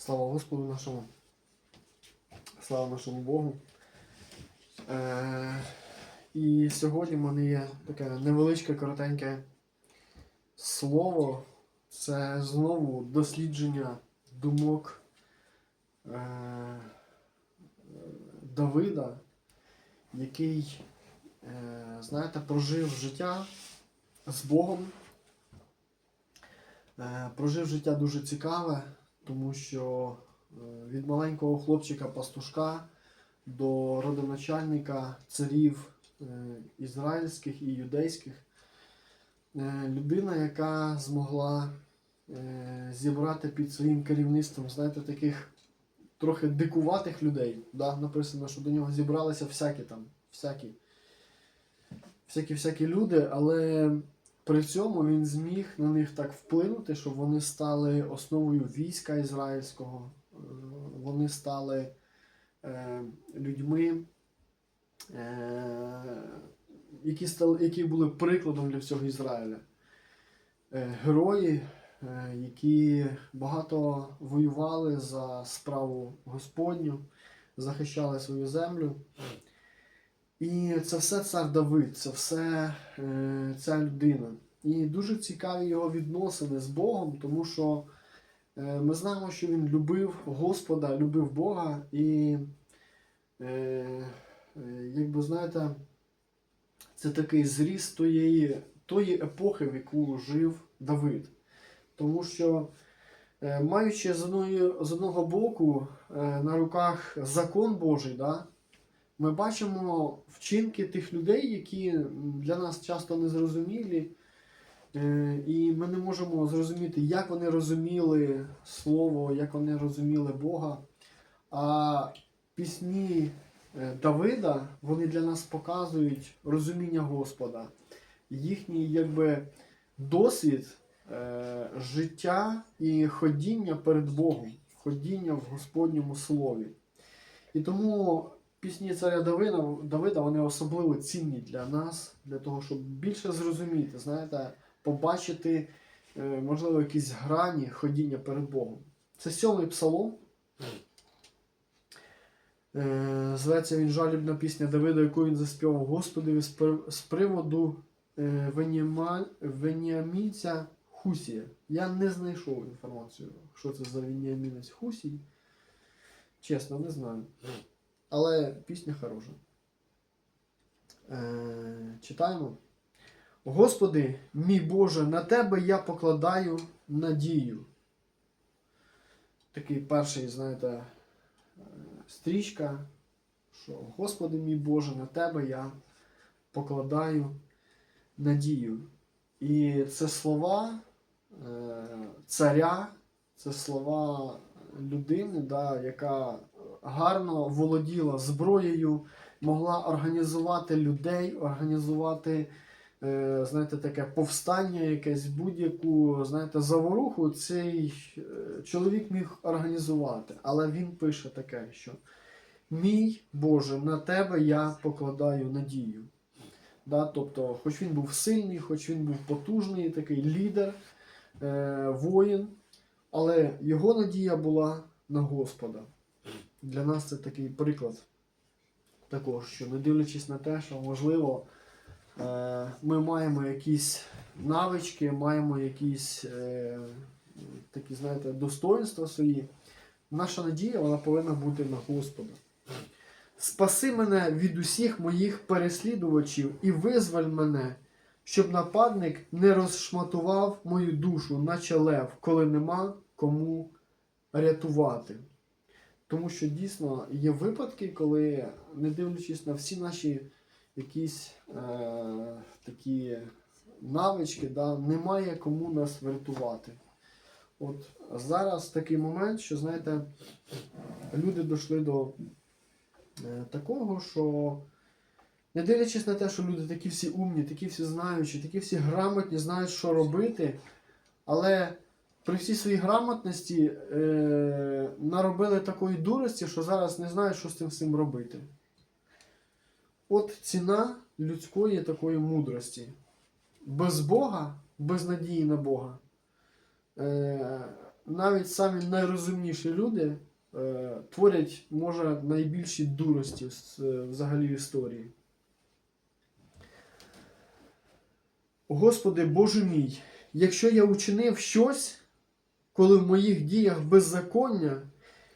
Слава Господу нашому. Слава нашому Богу. Е, і сьогодні в мене є таке невеличке, коротеньке слово. Це знову дослідження думок е, Давида, який, е, знаєте, прожив життя з Богом. Е, Прожив життя дуже цікаве, тому що е, від маленького хлопчика-пастушка до родоначальника царів е, ізраїльських і юдейських. Е, Людина, яка змогла зібрати під своїм керівництвом, знаєте, таких трохи дикуватих людей. Да? Написано, що до нього зібралися всякі там, всякі, всякі, всякі люди, але при цьому він зміг на них так вплинути, щоб вони стали основою війська ізраїльського, е, вони стали е, людьми, е, які, стали, які були прикладом для всього Ізраїля. Е, герої, е, які багато воювали за справу Господню, захищали свою землю. І це все цар Давид, це все е, ця людина. І дуже цікаві його відносини з Богом, тому що е, ми знаємо, що він любив Господа, любив Бога, і, е, е, якби знаєте, це такий зріст тієї, тої епохи, в яку жив Давид. Тому що, е, маючи з, одної, з одного боку е, на руках закон Божий, да, ми бачимо вчинки тих людей, які для нас часто незрозумілі, е, і ми не можемо зрозуміти, як вони розуміли Слово, як вони розуміли Бога. А пісні е, Давида вони для нас показують розуміння Господа, їхній якби, досвід е, життя і ходіння перед Богом, ходіння в Господньому Слові. І тому пісні царя Давида, Давида вони особливо цінні для нас, для того, щоб більше зрозуміти, знаєте, побачити, е, можливо, якісь грані ходіння перед Богом. Це сьомий псалом. Е, Зветься він жалібна пісня Давида, яку він заспівав Господові з приводу е, Веніамінця Хусія. Я не знайшов інформацію, що це за Веніамінець Хусій. Чесно, не знаю. Але пісня хороша. Е, читаємо. Господи, мій Боже, на Тебе я покладаю надію. Такий перший, знаєте, е, стрічка, що Господи мій Боже, на Тебе я покладаю надію. І це слова е, царя, це слова людини, да, яка гарно володіла зброєю, могла організувати людей, організувати, е, знаєте, таке повстання, якесь будь-яку, знаєте, заворуху цей е, чоловік міг організувати. Але він пише таке, що мій Боже, на тебе я покладаю надію. Да, тобто, хоч він був сильний, хоч він був потужний, такий лідер, е, воїн, але його надія була на Господа. Для нас це такий приклад також, що не дивлячись на те, що можливо е, ми маємо якісь навички, маємо якісь е, такі, знаєте, достоинства свої, наша надія вона повинна бути на Господа. Спаси мене від усіх моїх переслідувачів і визволь мене, щоб нападник не розшматував мою душу, наче лев, коли нема кому рятувати. Тому що дійсно є випадки, коли, не дивлячись на всі наші якісь е, такі навички, да, немає кому нас врятувати. От зараз такий момент, що знаєте, люди дійшли до е, такого, що не дивлячись на те, що люди такі всі умні, такі всі знаючі, такі всі грамотні, знають, що робити, але при всій своїй грамотності е, наробили такої дурості, що зараз не знають, що з цим всім робити. От ціна людської такої мудрості. Без Бога, без надії на Бога, е, навіть самі найрозумніші люди е, творять, може, найбільші дурості взагалі в історії. Господи, Боже мій, якщо я учинив щось, коли в моїх діях беззаконня,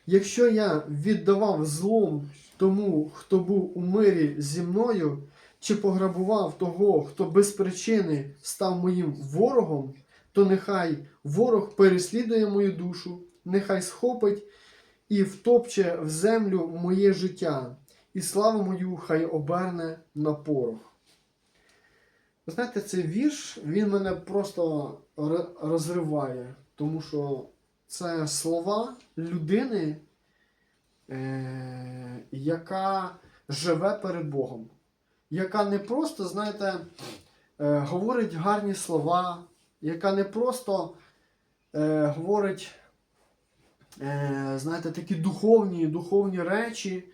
якщо я віддавав злом тому, хто був у мирі зі мною, чи пограбував того, хто без причини став моїм ворогом, то нехай ворог переслідує мою душу, нехай схопить і втопче в землю моє життя, і славу мою хай оберне на порох. Ви знаєте, цей вірш, він мене просто розриває, тому що це слова людини, е- яка живе перед Богом, яка не просто, знаєте, е- говорить гарні слова, яка не просто е- говорить, е- знаєте, такі духовні, духовні речі.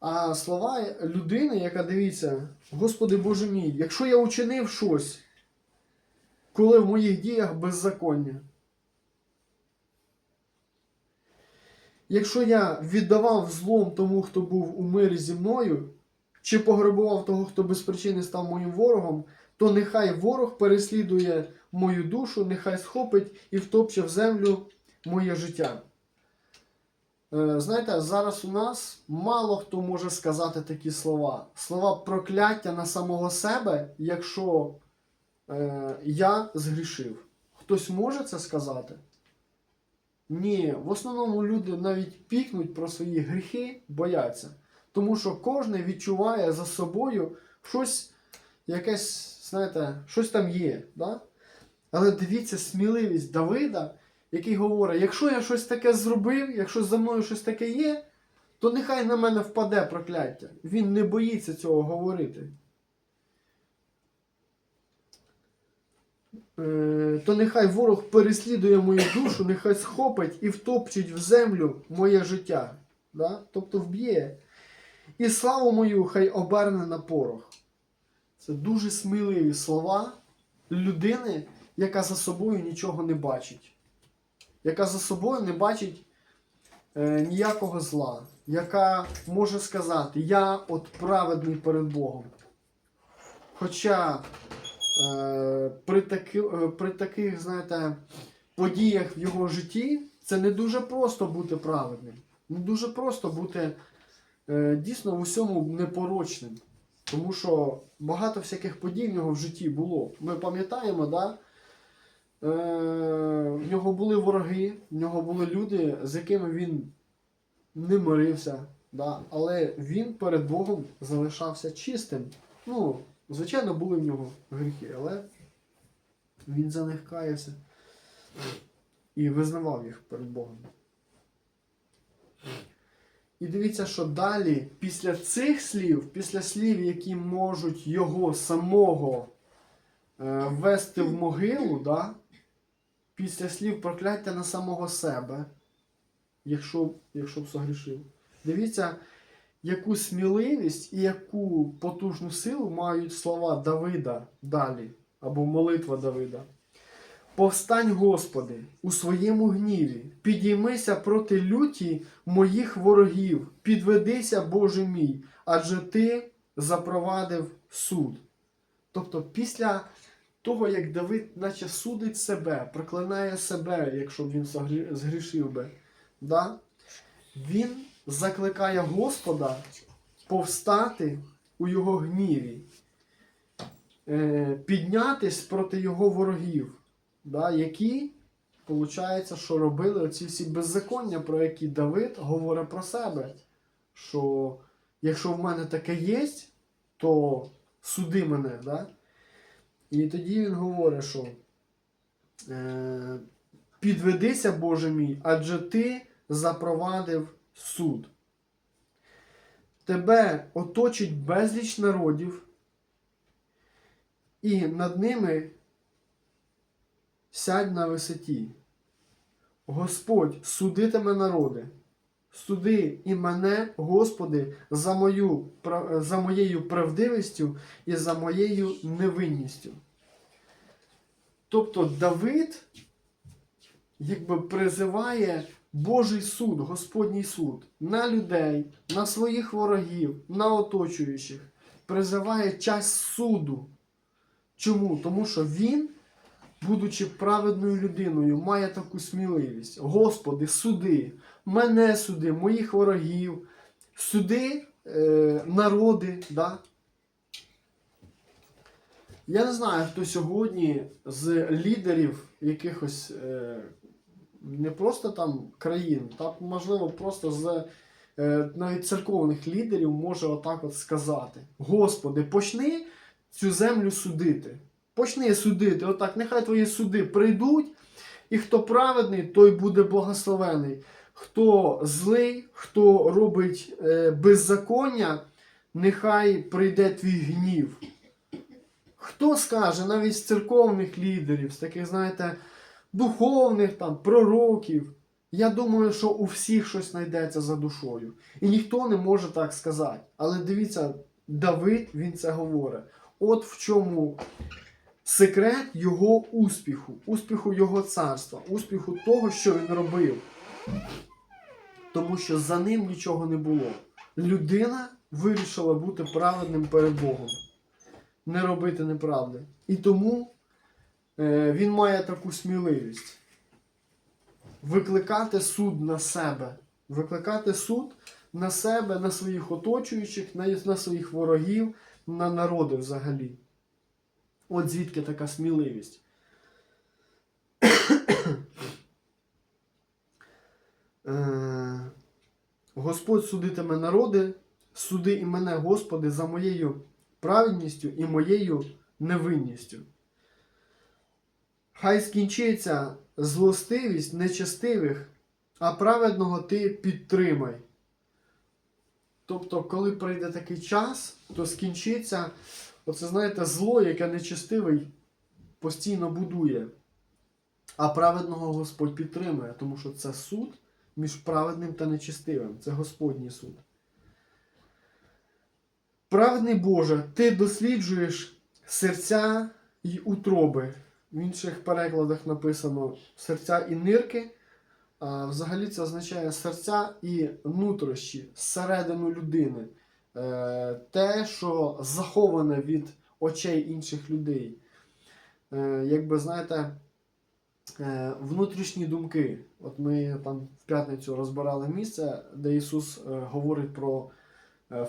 А слова людини, яка дивіться, Господи Боже мій, якщо я учинив щось, коли в моїх діях беззаконня, якщо я віддавав злом тому, хто був у мирі зі мною, чи пограбував того, хто без причини став моїм ворогом, то нехай ворог переслідує мою душу, нехай схопить і втопче в землю моє життя. Е, Знаєте, зараз у нас мало хто може сказати такі слова. Слова прокляття на самого себе, якщо е, я згрішив. Хтось може це сказати? Ні, в основному люди навіть пікнуть про свої гріхи, бояться. Тому що кожен відчуває за собою щось, якесь, знаєте, щось там є. Да? Але дивіться сміливість Давида, який говорить: якщо я щось таке зробив, якщо за мною щось таке є, то нехай на мене впаде прокляття. Він не боїться цього говорити. То нехай ворог переслідує мою душу, нехай схопить і втопчить в землю моє життя. Да? Тобто вб'є. І славу мою хай оберне на порох. Це дуже сміливі слова людини, яка за собою нічого не бачить яка за собою не бачить е, ніякого зла, яка може сказати, я от праведний перед Богом. Хоча е, при, таки, е, при таких, знаєте, подіях в його житті це не дуже просто бути праведним. Не дуже просто бути е, дійсно в усьому непорочним. Тому що багато всяких подій в нього в житті було. Ми пам'ятаємо, да? Е, в нього були вороги, в нього були люди, з якими він не мирився, да? але він перед Богом залишався чистим. Ну, звичайно, були в нього гріхи, але він за них каявся і визнавав їх перед Богом. І дивіться, що далі, після цих слів, після слів, які можуть його самого е, ввести в могилу, да? після слів прокляття на самого себе, якщо, якщо б согрішив. Дивіться, яку сміливість і яку потужну силу мають слова Давида далі, або молитва Давида. Повстань, Господи, у своєму гніві, підіймися проти люті моїх ворогів, підведися, Боже мій, адже Ти запровадив суд. Тобто, після того, як Давид наче судить себе, проклинає себе, якщо б він згрішив би, да? він закликає Господа повстати у його гніві, е, піднятись проти його ворогів, да? які, виходить, що робили оці всі беззаконня, про які Давид говорить про себе. Що якщо в мене таке є, то суди мене. Да? І тоді він говорить, що е, підведися, Боже мій, адже ти запровадив суд. Тебе оточить безліч народів, і над ними сядь на висоті. Господь судитиме народи. Суди і мене, Господи, за, мою, за моєю правдивістю і за моєю невинністю. Тобто Давид якби призиває Божий суд, Господній суд на людей, на своїх ворогів, на оточуючих. Призиває час суду. Чому? Тому що він, будучи праведною людиною, має таку сміливість. Господи, суди, мене суди, моїх ворогів, суди е, народи. Да? Я не знаю, хто сьогодні з лідерів якихось е, не просто там країн, так можливо, просто з е, навіть церковних лідерів може отак от сказати: Господи, почни цю землю судити. Почни судити. Отак, нехай твої суди прийдуть, і хто праведний, той буде благословений. Хто злий, хто робить е, беззаконня, нехай прийде твій гнів. Хто скаже навіть з церковних лідерів, з таких, знаєте, духовних там, пророків. Я думаю, що у всіх щось знайдеться за душою. І ніхто не може так сказати. Але дивіться, Давид він це говорить. От в чому секрет його успіху, успіху його царства, успіху того, що він робив. Тому що за ним нічого не було. Людина вирішила бути праведним перед Богом, не робити неправди. І тому він має таку сміливість викликати суд на себе, викликати суд на себе, на своїх оточуючих, на, на своїх ворогів, на народи взагалі. От звідки така сміливість. Е, Господь судитиме народи, суди і мене, Господи, за моєю праведністю і моєю невинністю. Хай скінчиться злостивість нечестивих, а праведного ти підтримай. Тобто, коли прийде такий час, то скінчиться, оце знаєте, зло, яке нечестивий постійно будує. А праведного Господь підтримує, тому що це суд між праведним та нечестивим. Це Господній суд. Праведний Боже, ти досліджуєш серця й утроби. В інших перекладах написано серця і нирки. А взагалі це означає серця і нутрощі, зсередину людини. Е, Те, що заховане від очей інших людей. Е, Якби знаєте, е, внутрішні думки. От ми там в п'ятницю розбирали місце, де Ісус говорить про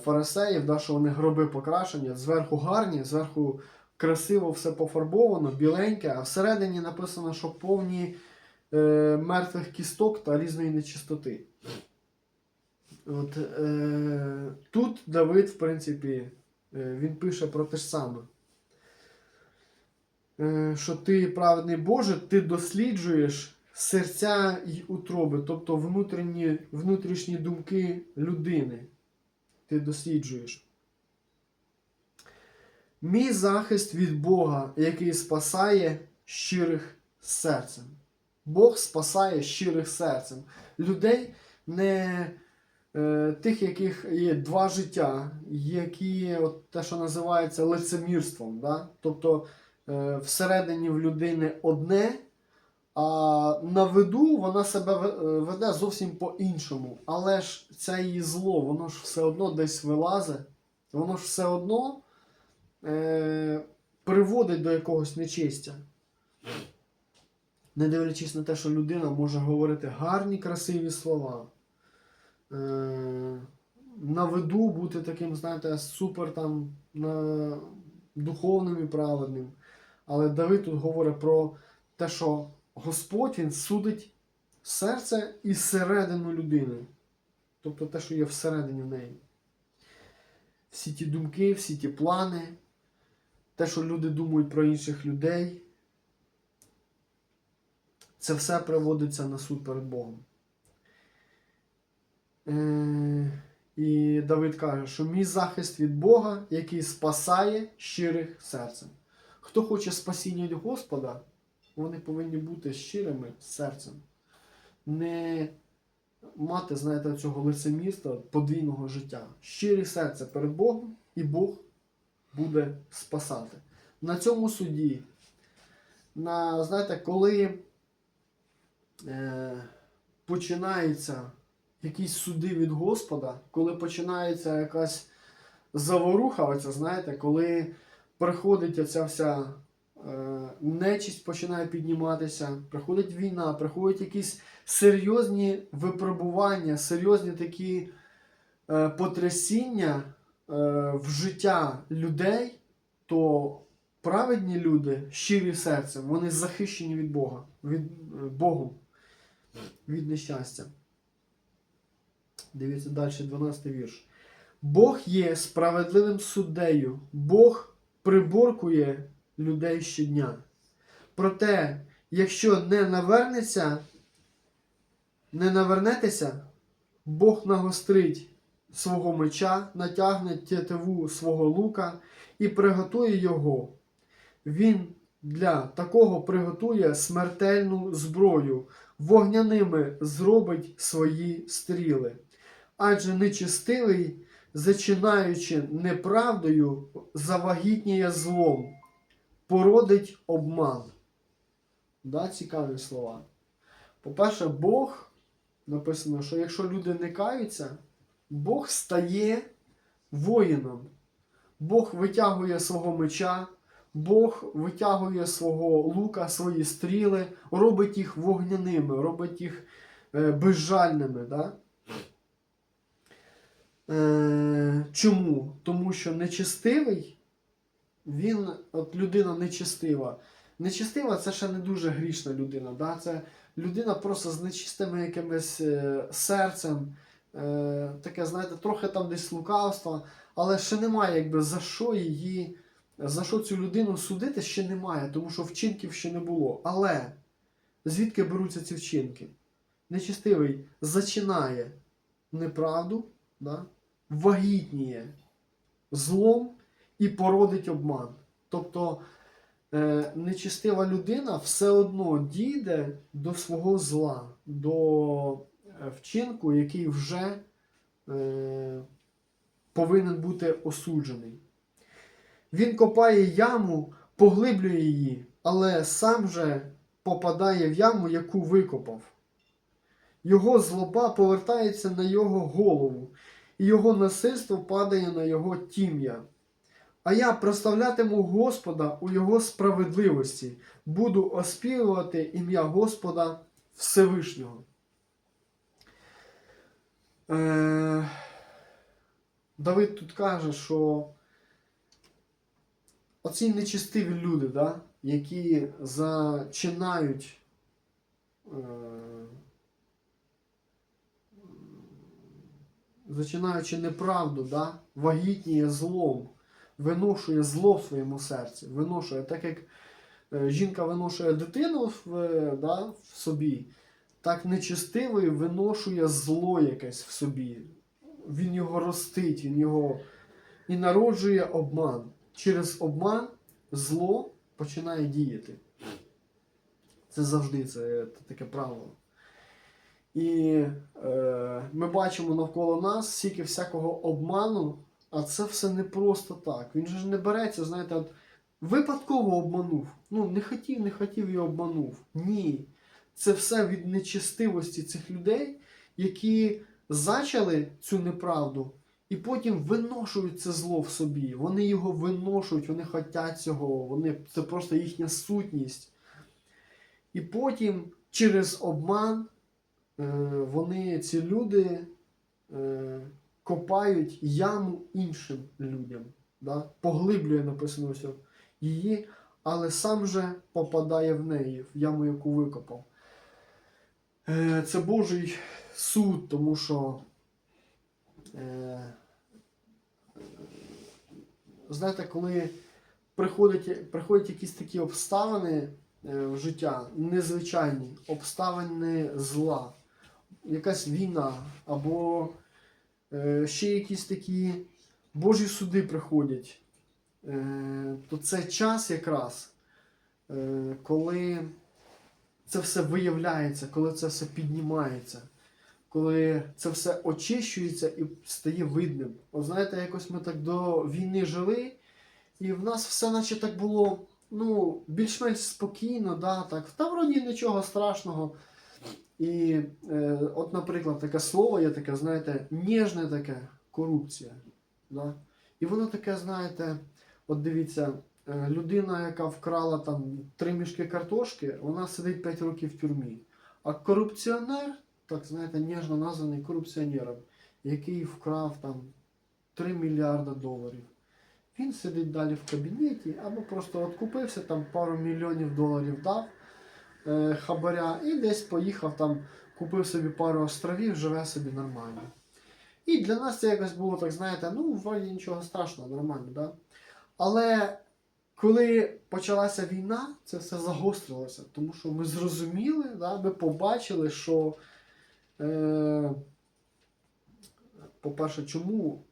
фарисеїв, да, що вони гроби покрашені, зверху гарні, зверху красиво все пофарбовано, біленьке, а всередині написано, що повні е, мертвих кісток та різної нечистоти. От, е, тут Давид, в принципі, е, він пише про те ж саме. Е, що ти праведний Боже, ти досліджуєш серця й утроби, тобто внутрішні, внутрішні думки людини. Ти досліджуєш. Мій захист від Бога, який спасає щирих серцем. Бог спасає щирих серцем. Людей не е, тих, яких є два життя, які от те, що називається лицемірством. Да? Тобто е, всередині в людини одне, а на виду вона себе е, веде зовсім по-іншому. Але ж це її зло, воно ж все одно десь вилазить, воно ж все одно е, приводить до якогось нечистя. Не дивлячись на те, що людина може говорити гарні, красиві слова. Е, на виду бути таким, знаєте, супер там на, духовним і праведним. Але Давид тут говорить про те, що Господь він судить серце і середину людини. Тобто те, що є всередині в неї. Всі ті думки, всі ті плани, те, що люди думають про інших людей, це все приводиться на суд перед Богом. Е, і Давид каже, що мій захист від Бога, який спасає щирих серцем. Хто хоче спасіння від Господа, вони повинні бути щирими серцем. Не мати, знаєте, цього лицемірства подвійного життя. Щире серце перед Богом, і Бог буде спасати. На цьому суді, на, знаєте, коли е, починаються якісь суди від Господа, коли починається якась заворуха, оця, знаєте, коли приходить оця вся е, нечисть починає підніматися, приходить війна, приходять якісь серйозні випробування, серйозні такі е, потрясіння в життя людей, то праведні люди, щирі серцем, вони захищені від Бога, від е, Богом, від нещастя. Дивіться далі, 12 вірш. Бог є справедливим суддею, Бог приборкує людей щодня. Проте, якщо не навернеться, не навернетеся, Бог нагострить свого меча, натягне тетиву свого лука і приготує його. Він для такого приготує смертельну зброю, вогняними зробить свої стріли. Адже нечистивий, зачинаючи неправдою, завагітніє злом, породить обман. Да, цікаві слова. По-перше, Бог написано, що якщо люди не каються, Бог стає воїном. Бог витягує свого меча, Бог витягує свого лука, свої стріли, робить їх вогняними, робить їх е, безжальними. Да? Е, чому? Тому що нечистивий, він, от людина нечистива. Нечистива це ще не дуже грішна людина. Да? Це людина просто з нечистим якимось е, серцем, е, таке, знаєте, трохи там десь лукавства, але ще немає, якби за що її, за що цю людину судити, ще немає, тому що вчинків ще не було. Але звідки беруться ці вчинки? Нечистивий зачинає неправду, да? вагітніє злом і породить обман. Тобто е, нечистива людина все одно дійде до свого зла, до вчинку, який вже е, повинен бути осуджений. Він копає яму, поглиблює її, але сам же попадає в яму, яку викопав. Його злоба повертається на його голову, і його насильство падає на його тім'я. А я прославлятиму Господа у Його справедливості, буду оспівувати ім'я Господа Всевишнього. Е, Давид тут каже, що оці нечистиві люди, да, які зачинають е, зачинаючи неправду, да, вагітніє злом, виношує зло в своєму серці, виношує, так як е, жінка виношує дитину в, е, да, в собі, так нечистивий виношує зло якесь в собі. Він його ростить, він його і народжує обман. Через обман зло починає діяти. Це завжди це таке правило. І е, ми бачимо навколо нас стільки всякого обману, а це все не просто так. Він же не береться, знаєте, от випадково обманув. Ну, не хотів, не хотів і обманув. Ні. Це все від нечестивості цих людей, які зачали цю неправду і потім виношують це зло в собі. Вони його виношують, вони хочуть цього, вони, це просто їхня сутність. І потім через обман е, вони, ці люди, е, копають яму іншим людям. Да? Поглиблює написано її, але сам же попадає в неї, в яму, яку викопав. Е, Це Божий суд, тому що. Е, знаєте, коли приходять, приходять якісь такі обставини е, в життя, незвичайні, обставини зла, якась війна, або ще якісь такі Божі суди приходять, то це час якраз, коли це все виявляється, коли це все піднімається. Коли це все очищується і стає видним. От знаєте, якось ми так до війни жили, і в нас все наче так було ну, більш-менш спокійно, да, так, та вроді нічого страшного. І е, от, наприклад, таке слово є таке, знаєте, ніжне таке корупція. Да? І воно таке, знаєте, от дивіться, людина, яка вкрала там три мішки картошки, вона сидить 5 років в тюрмі. А корупціонер, так знаєте, ніжно названий корупціонером, який вкрав там 3 мільярда доларів. Він сидить далі в кабінеті або просто от купився, там пару мільйонів доларів дав е, хабаря і десь поїхав там, купив собі пару островів, живе собі нормально. І для нас це якось було так, знаєте, ну, вроді нічого страшного, нормально, да? Але коли почалася війна, це все загострилося, тому що ми зрозуміли, да, ми побачили, що, е, по-перше, чому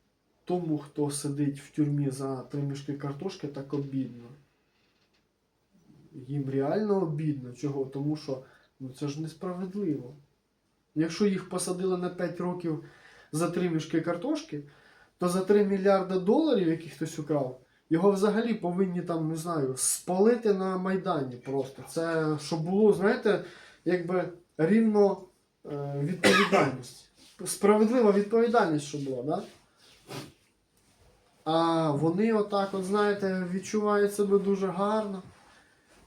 тому, хто сидить в тюрмі за три мішки картошки, так обідно. Їм реально обідно. Чого? Тому що ну, це ж несправедливо. Якщо їх посадили на 5 років за три мішки картошки, то за 3 мільярди доларів, які хтось украв, його взагалі повинні там, не знаю, спалити на Майдані просто. Це щоб було, знаєте, якби рівно е, відповідальність. Справедлива відповідальність, щоб була, да? А вони отак, от, знаєте, відчувають себе дуже гарно.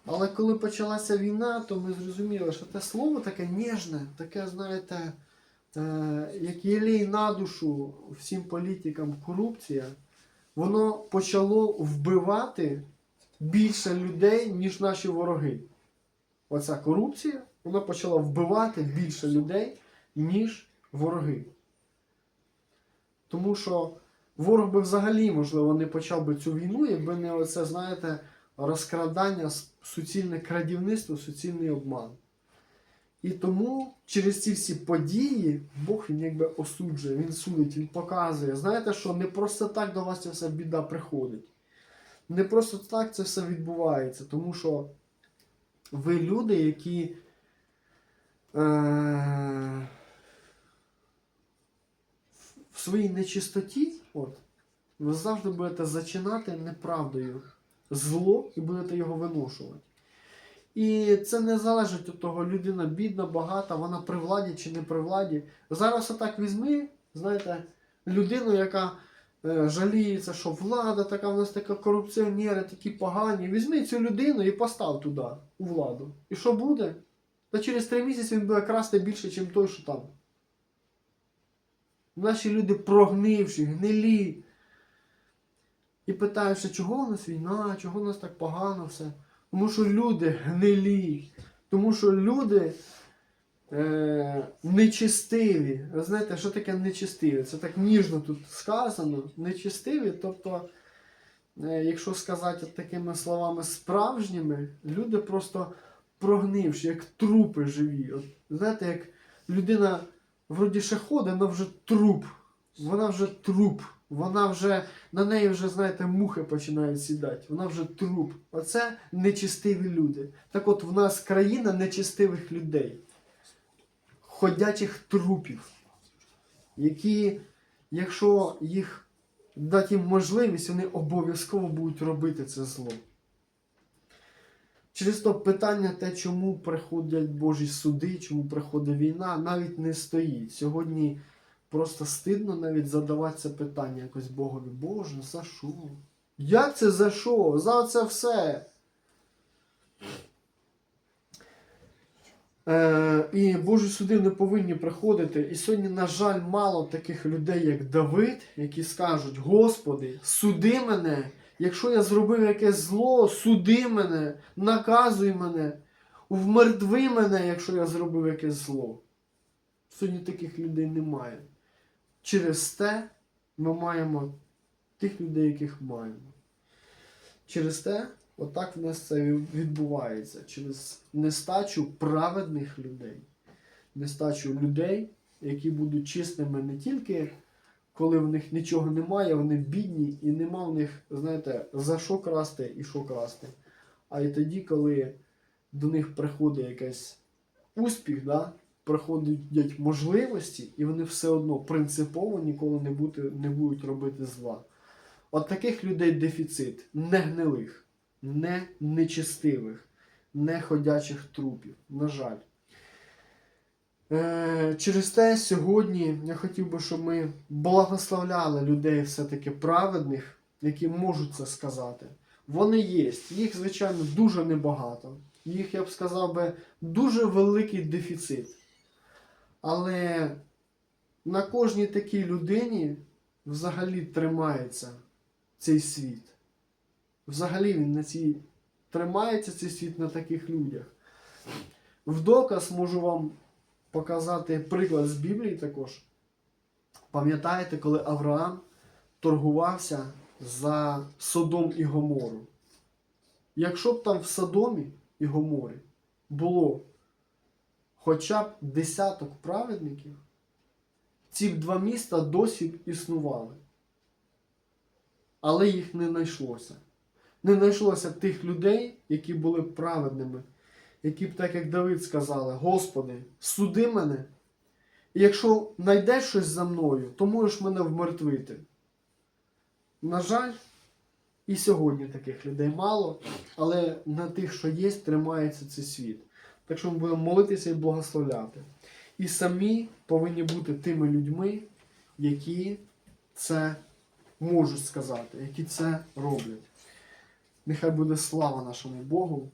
Але коли почалася війна, то ми зрозуміли, що те слово таке ніжне, таке, знаєте, е, як єлей на душу всім політикам корупція, воно почало вбивати більше людей, ніж наші вороги. Оця корупція, вона почала вбивати більше людей, ніж вороги. Тому що ворог би взагалі, можливо, не почав би цю війну, якби не оце, знаєте, розкрадання, суцільне крадівництво, суцільний обман. І тому через ці всі події Бог він якби осуджує, він судить, він показує. Знаєте, що не просто так до вас ця вся біда приходить. Не просто так це все відбувається, тому що ви люди, які. Е- в своїй нечистоті, от, ви завжди будете зачинати неправдою зло і будете його виношувати. І це не залежить від того, людина бідна, багата, вона при владі чи не при владі. Зараз отак візьми, знаєте, людину, яка е, жаліється, що влада така, в нас така корупціонери, такі погані. Візьми цю людину і постав туди, у владу. І що буде? Та через три місяці він буде красти більше, ніж той, що там. Наші люди прогнивші, гнилі. І питаються, чого у нас війна, чого у нас так погано все. Тому що люди гнилі. Тому що люди е, нечистиві. Ви знаєте, що таке нечистиві? Це так ніжно тут сказано. Нечистиві, тобто, е, якщо сказати такими словами справжніми, люди просто прогнивші, як трупи живі. От, знаєте, як людина вроді ще ходить, вона вже труп. Вона вже труп. Вона вже на неї вже, знаєте, мухи починають сідати. Вона вже труп. Оце нечистиві люди. Так от в нас країна нечистивих людей, ходячих трупів, які, якщо їх дати їм можливість, вони обов'язково будуть робити це зло. Через то питання те, чому приходять Божі суди, чому приходить війна, навіть не стоїть. Сьогодні просто стидно навіть задавати питання якось Богові. Боже, за що? Як це за що? За це все. Е, і Божі суди не повинні приходити. І сьогодні, на жаль, мало таких людей, як Давид, які скажуть: Господи, суди мене, якщо я зробив якесь зло, суди мене, наказуй мене, вмертви мене, якщо я зробив якесь зло. Сьогодні таких людей немає. Через те ми маємо тих людей, яких маємо. Через те, отак в нас це відбувається. Через нестачу праведних людей. Нестачу людей, які будуть чесними не тільки коли в них нічого немає, вони бідні і нема в них, знаєте, за що красти і що красти. А і тоді, коли до них приходить якийсь успіх, да, приходять можливості, і вони все одно принципово ніколи не, бути, не будуть робити зла. От таких людей дефіцит не гнилих, не нечестивих, не ходячих трупів. На жаль. Е, через те сьогодні я хотів би, щоб ми благословляли людей все-таки праведних, які можуть це сказати. Вони є. Їх, звичайно, дуже небагато. Їх, я б сказав би, дуже великий дефіцит. Але на кожній такій людині взагалі тримається цей світ. Взагалі він на цій тримається цей світ на таких людях. В доказ можу вам показати приклад з Біблії також. Пам'ятаєте, коли Авраам торгувався за Содом і Гомору? Якщо б там в Содомі і Гоморі було хоча б десяток праведників, ці б два міста досі б існували. Але їх не знайшлося. Не знайшлося тих людей, які були б праведними, які б, так як Давид сказали, Господи, суди мене, і якщо знайдеш щось за мною, то можеш мене вмертвити. На жаль, і сьогодні таких людей мало, але на тих, що є, тримається цей світ. Так що ми будемо молитися і благословляти. І самі повинні бути тими людьми, які це можуть сказати, які це роблять. Нехай буде слава нашому Богу.